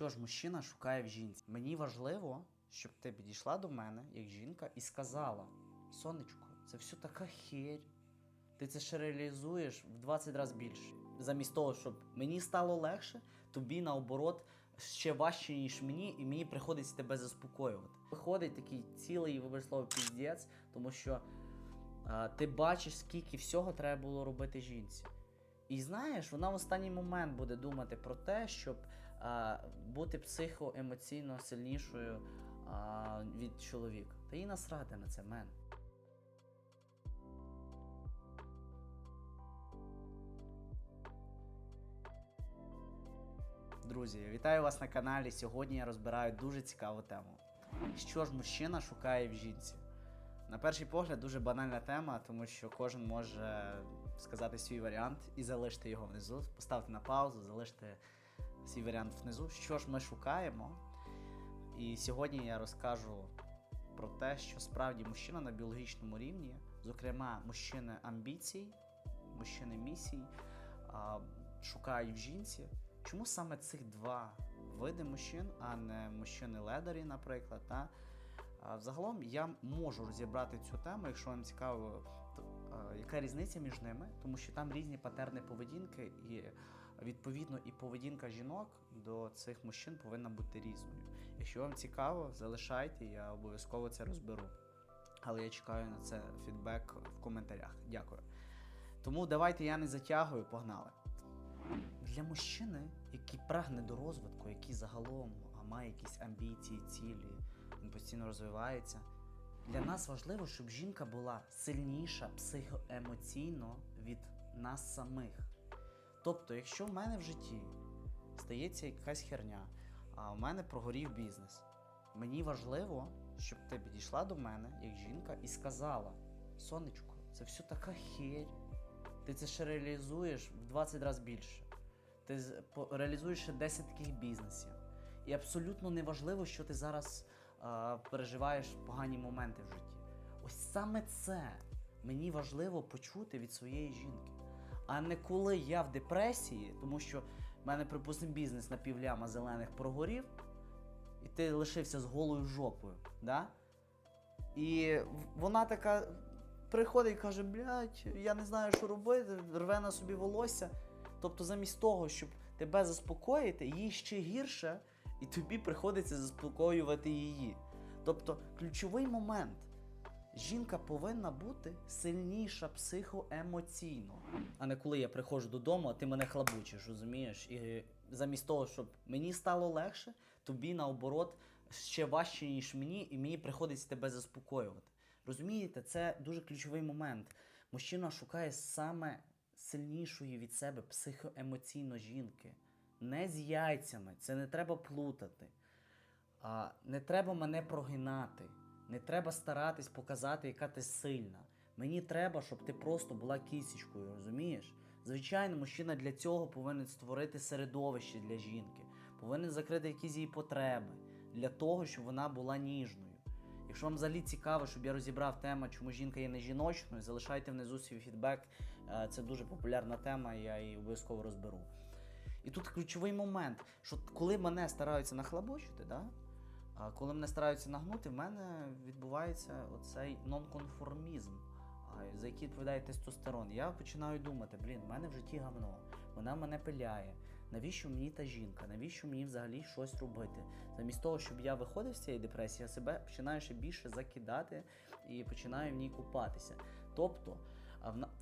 Що ж мужчина шукає в жінці? Мені важливо, щоб ти підійшла до мене, як жінка, і сказала: Сонечко, це все така херь. Ти це ще реалізуєш в 20 разів більше. Замість того, щоб мені стало легше, тобі наоборот ще важче, ніж мені, і мені приходиться тебе заспокоювати. Виходить такий цілий вибір слово піздець, тому що а, ти бачиш, скільки всього треба було робити жінці. І знаєш, вона в останній момент буде думати про те, щоб бути психоемоційно сильнішою від чоловіка. Та їй насрати на це, мен. Друзі, вітаю вас на каналі. Сьогодні я розбираю дуже цікаву тему. Що ж мужчина шукає в жінці? На перший погляд, дуже банальна тема, тому що кожен може сказати свій варіант і залишити його внизу, поставити на паузу, залишити свій варіант внизу. Що ж ми шукаємо? І сьогодні я розкажу про те, що справді мужчина на біологічному рівні, зокрема, мужчини амбіцій, мужчини місій, шукають в жінці. Чому саме цих два види мужчин, а не мужчини ледарі, наприклад? Та? Взагалом я можу розібрати цю тему, якщо вам цікаво, то, яка різниця між ними, тому що там різні патерни поведінки, і відповідно і поведінка жінок до цих мужчин повинна бути різною. Якщо вам цікаво, залишайте, я обов'язково це розберу. Але я чекаю на це фідбек в коментарях. Дякую. Тому давайте я не затягую, погнали. Для мужчини, який прагне до розвитку, який загалом має якісь амбіції, цілі, він постійно розвивається. Для нас важливо, щоб жінка була сильніша психоемоційно від нас самих. Тобто, якщо в мене в житті стається якась херня, а в мене прогорів бізнес, мені важливо, щоб ти підійшла до мене як жінка і сказала: Сонечко, це все така херь. Ти це ще реалізуєш в 20 разів більше. Ти реалізуєш ще 10 таких бізнесів. І абсолютно не важливо, що ти зараз а, переживаєш погані моменти в житті. Ось саме це мені важливо почути від своєї жінки. А не коли я в депресії, тому що в мене, припустимо, бізнес на півляма зелених прогорів, і ти лишився з голою жопою. Да? І вона така приходить і каже: блядь, я не знаю, що робити, рве на собі волосся. Тобто, замість того, щоб тебе заспокоїти, їй ще гірше, і тобі приходиться заспокоювати її. Тобто, ключовий момент. Жінка повинна бути сильніша психоемоційно. А не коли я приходжу додому, а ти мене хлабучиш, розумієш? І замість того, щоб мені стало легше, тобі наоборот ще важче, ніж мені, і мені приходиться тебе заспокоювати. Розумієте, це дуже ключовий момент. Мужчина шукає саме сильнішої від себе психоемоційно жінки. Не з яйцями, це не треба плутати. А, не треба мене прогинати. Не треба старатись показати, яка ти сильна. Мені треба, щоб ти просто була кісічкою, розумієш? Звичайно, мужчина для цього повинен створити середовище для жінки, повинен закрити якісь її потреби для того, щоб вона була ніжною. Якщо вам взагалі цікаво, щоб я розібрав тему, чому жінка є не жіночною, залишайте внизу свій фідбек. Е, Це дуже популярна тема, я її обов'язково розберу. І тут ключовий момент, що коли мене стараються нахлабочити, да? А коли мене стараються нагнути, в мене відбувається оцей нонконформізм, за який відповідає тестостерон. Я починаю думати, блін, в мене в житті говно, вона мене пиляє. Навіщо мені та жінка? Навіщо мені взагалі щось робити? Замість того, щоб я виходив з цієї депресії, я себе починаю ще більше закидати і починаю в ній купатися. Тобто,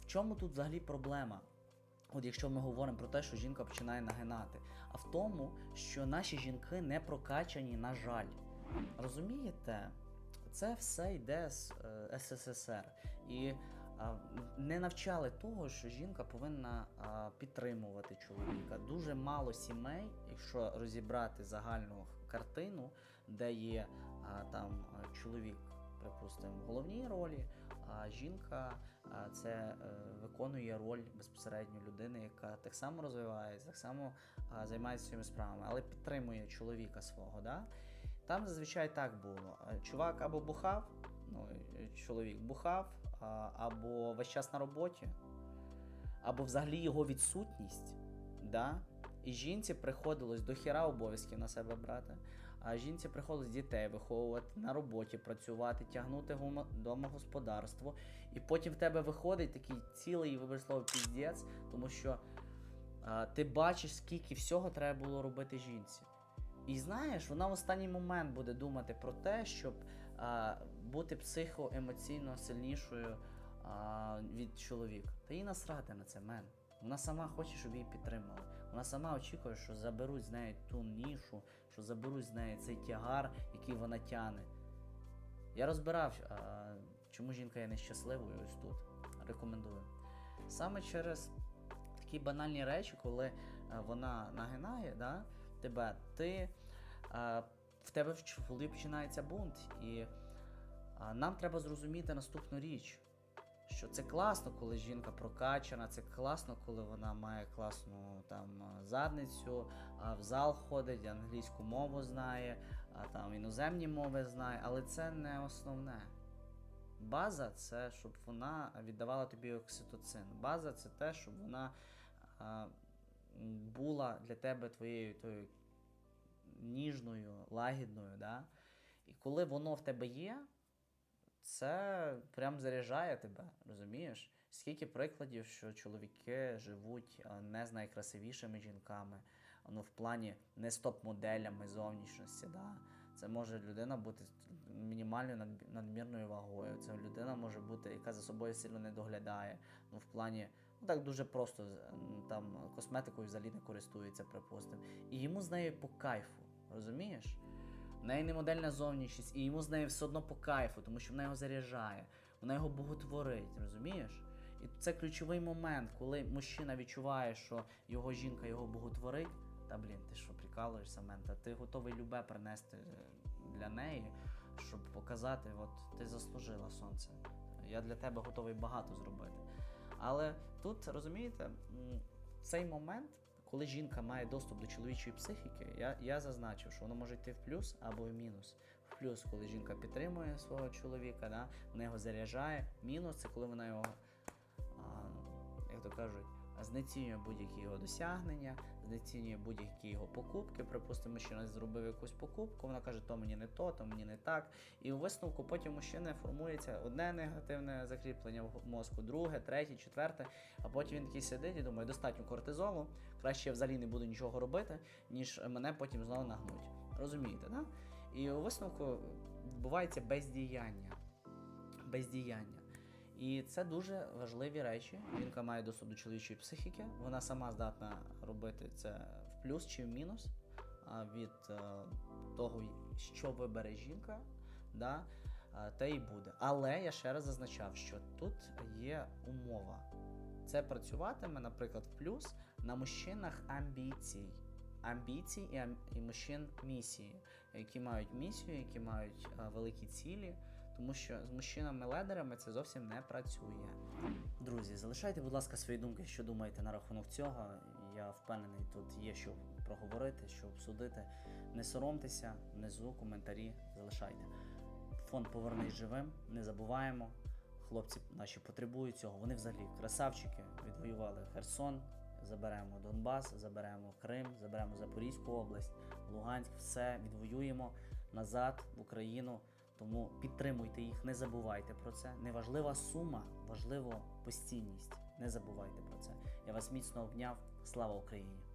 в чому тут взагалі проблема? От якщо ми говоримо про те, що жінка починає нагинати, а в тому, що наші жінки не прокачані, на жаль. Розумієте, це все йде з е, СССР. І а, не навчали того, що жінка повинна а, підтримувати чоловіка. Дуже мало сімей, якщо розібрати загальну картину, де є там чоловік. Припустимо, в головній ролі, а жінка це е, виконує роль безпосередньо людини, яка так само розвивається, так само займається своїми справами, але підтримує чоловіка свого. Да? Там зазвичай так було. Е, Чувак або бухав, ну, чоловік бухав, або весь час на роботі, або взагалі його відсутність. Да? І жінці приходилось до хіра обов'язків на себе брати. А жінці приходилось дітей виховувати, на роботі працювати, тягнути домогосподарство. І потім в тебе виходить такий цілий, вибір слово, піздець, тому що а, ти бачиш, скільки всього треба було робити жінці. І знаєш, вона в останній момент буде думати про те, щоб а, бути психоемоційно сильнішою а, від чоловіка. Та їй насрати на це, мен. Вона сама хоче, щоб її підтримали. Вона сама очікує, що заберуть з неї ту нішу, що заберуть з неї цей тягар, який вона тяне. Я розбирав, а, чому жінка є нещасливою ось тут. Рекомендую. Саме через такі банальні речі, коли е, вона нагинає да, тебе, ти, е, в тебе в починається бунт. І нам треба зрозуміти наступну річ. Що це класно, коли жінка прокачана, це класно, коли вона має класну там задницю, в зал ходить, англійську мову знає, там іноземні мови знає, але це не основне. База це щоб вона віддавала тобі окситоцин. База це те, щоб вона була для тебе твоєю тою ніжною, лагідною. Да? І коли воно в тебе є, це прям заряджає тебе, розумієш? Скільки прикладів, що чоловіки живуть не з найкрасивішими жінками, ну, в плані не з топ-моделями зовнішності. Да? Це може людина бути мінімальною надмірною вагою. Це людина може бути, яка за собою сильно не доглядає. Ну, в плані, ну так дуже просто там косметикою взагалі не користується, припустимо. І йому з нею по кайфу, розумієш? В неї не модельна зовнішність, і йому з нею все одно по кайфу, тому що вона його заряджає, вона його боготворить, розумієш? І це ключовий момент, коли мужчина відчуває, що його жінка його боготворить. Та блін, ти що, прикалуєшся, мен? Та ти готовий любе принести е, для неї, щоб показати, от ти заслужила сонце. Я для тебе готовий багато зробити. Але тут, розумієте, цей момент, коли жінка має доступ до чоловічої психіки, я, я зазначив, що воно може йти в плюс або в мінус. В плюс, коли жінка підтримує свого чоловіка, да, вона його заряджає. Мінус це коли вона його, а, як то кажуть, знецінює будь-які його досягнення, знецінює будь-які його покупки. Припустимо, що мужчина зробив якусь покупку, вона каже, то мені не то, то мені не так. І у висновку потім у мужчини формується одне негативне закріплення в мозку, друге, третє, четверте. А потім він такий сидить і думає, достатньо кортизолу, краще я взагалі не буду нічого робити, ніж мене потім знову нагнуть. Розумієте, да? І у висновку відбувається бездіяння. Бездіяння. І це дуже важливі речі. Жінка має доступ до чоловічої психіки. Вона сама здатна робити це в плюс чи в мінус а, від е, того, що вибере жінка, да, те і буде. Але я ще раз зазначав, що тут є умова. Це працюватиме, наприклад, в плюс на мужчинах амбіцій. Амбіцій і, і мужчин місії, які мають місію, які мають а, великі цілі, тому що з мужчинами-ледерами це зовсім не працює. Друзі, залишайте, будь ласка, свої думки, що думаєте на рахунок цього. Я впевнений, тут є що проговорити, що обсудити. Не соромтеся, внизу коментарі залишайте. Фонд Повернись живим, не забуваємо. Хлопці наші потребують цього. Вони взагалі красавчики відвоювали Херсон, заберемо Донбас, заберемо Крим, заберемо Запорізьку область, Луганськ, все відвоюємо назад в Україну. Тому підтримуйте їх, не забувайте про це. Неважлива сума, важливо постійність. Не забувайте про це. Я вас міцно обняв. Слава Україні!